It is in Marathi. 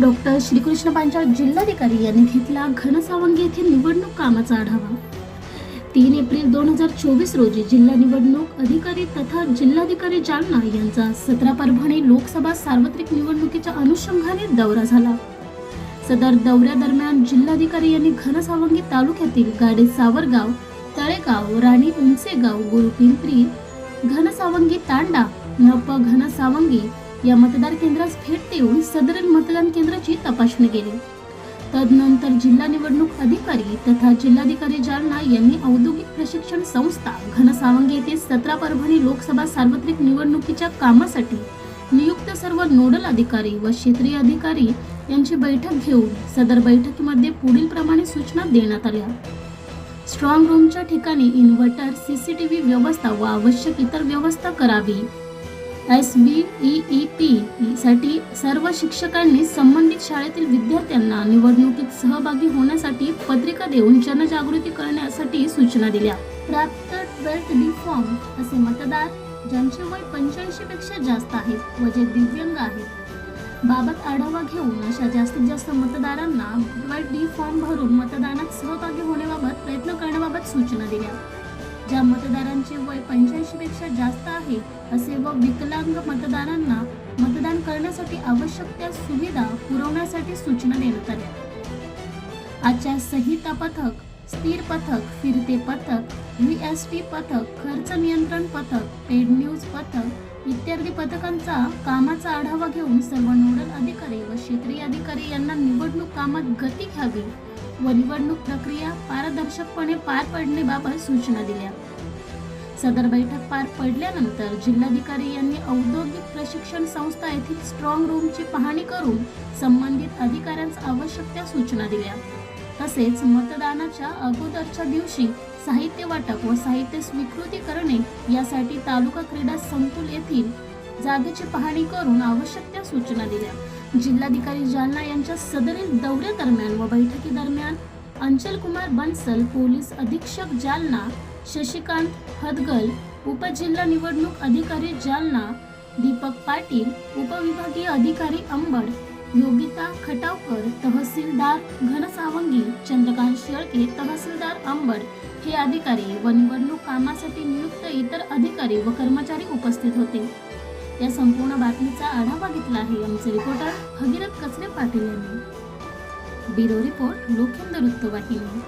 डॉक्टर श्रीकृष्ण पांचाळ जिल्हाधिकारी यांनी घेतला घनसावंगी येथे निवडणूक कामाचा आढावा. तीन एप्रिल दोन हजार चोवीस रोजी जिल्हा निवडणूक अधिकारी तथा जिल्हाधिकारी जालना यांचा सतरा परभणी लोकसभा सार्वत्रिक निवडणुकीच्या अनुषंगाने दौरा झाला. सदर दौऱ्यादरम्यान जिल्हाधिकारी यांनी घनसावंगी तालुक्यातील गाडे सावरगाव तळेगाव राणी उंचेगाव गुरुपिंपरी घनसावंगी तांडा नप घनसावंगी या मतदार केंद्रास भेट देऊन सदरील मतदान केंद्राची तपासणी केली. तदनंतर जिल्हा निवडणूक अधिकारी तथा जिल्हाधिकारी जालना यांनी औद्योगिक प्रशिक्षण संस्था घनसावंगी येथे सतरा परभणी लोकसभा सार्वत्रिक निवडणुकीच्या कामासाठी नियुक्त सर्व नोडल अधिकारी व क्षेत्रीय अधिकारी यांची बैठक घेऊन सदर बैठकीमध्ये पुढील प्रमाणे सूचना देण्यात आल्या. स्ट्रॉंग रूमच्या ठिकाणी इन्व्हर्टर सीसीटीव्ही व्यवस्था व आवश्यक इतर व्यवस्था करावी. S B E E P साठी सर्व शिक्षकांनी संबंधित शाळेतील विद्यार्थ्यांना निवडणुकीत सहभागी होण्यासाठी पत्रिका देऊन जनजागृती करण्यासाठी सूचना दिल्या. प्राप्त ट्वेल्थ डी फॉर्म असे मतदार ज्यांचे वय पंच्याऐंशी पेक्षा जास्त आहेत व जे दिव्यांग आहेत. बाबत आढावा घेऊन अशा जास्तीत जास्त मतदारांना ट्वेल्थ डी फॉर्म भरून मतदानात सहभागी होण्याबाबत प्रयत्न करण्याबाबत सूचना दिल्या. ज्या मतदारांचे वय पंच्याऐंशी पेक्षा जास्त आहे असे व विकलांग मतदारांना मतदान करण्यासाठी आवश्यक त्या सुविधा पुरवण्यासाठी सूचना देण्यात आल्या. आजच्या संहिता पथक स्थिर पथक फिरते पथक व्ही एस टी पथक खर्च नियंत्रण पथक पेड न्यूज पथक इत्यादी पथकांचा कामाचा आढावा घेऊन सर्व नोडल अधिकारी व क्षेत्रीय अधिकारी यांना निवडणूक कामात गती घ्यावी व निवडणूक प्रक्रिया पारदर्शकपणे पार पडण्याबाबत सूचना दिल्या. सदर बैठक पार पडल्यानंतर जिल्हाधिकारी यांनी औद्योगिक प्रशिक्षण संस्था येथील स्ट्रॉंग रूमची पाहणी करून संबंधित अधिकाऱ्यांस आवश्यक त्या सूचना दिल्या. तसेच मतदानाच्या अगोदरच्या दिवशी साहित्य वाटप व साहित्य स्वीकृती करणे यासाठी तालुका क्रीडा संकुल येथील जागेची पाहणी करून आवश्यक त्या सूचना दिल्या. जिल्हाधिकारी जालना यांच्या सदरील दौऱ्यादरम्यान व बैठकीदरम्यान अंचल कुमार बन्सल पोलीस अधीक्षक जालना शशिकांत हदगल उपजिल्हा निवडणूक अधिकारी जालना दीपक पाटील उपविभागीय अधिकारी अंबड योगिता खटावकर तहसीलदार घनसावंगी चंद्रकांत शेळके तहसीलदार अंबड हे अधिकारी व निवडणूक कामासाठी नियुक्त इतर अधिकारी व कर्मचारी उपस्थित होते. या संपूर्ण बातमीचा आढावा घेतला आहे आमचे रिपोर्टर भगीरथ कचरे पाटील यांनी. ब्युरो रिपोर्ट लोखंड वृत्तवाहिनी.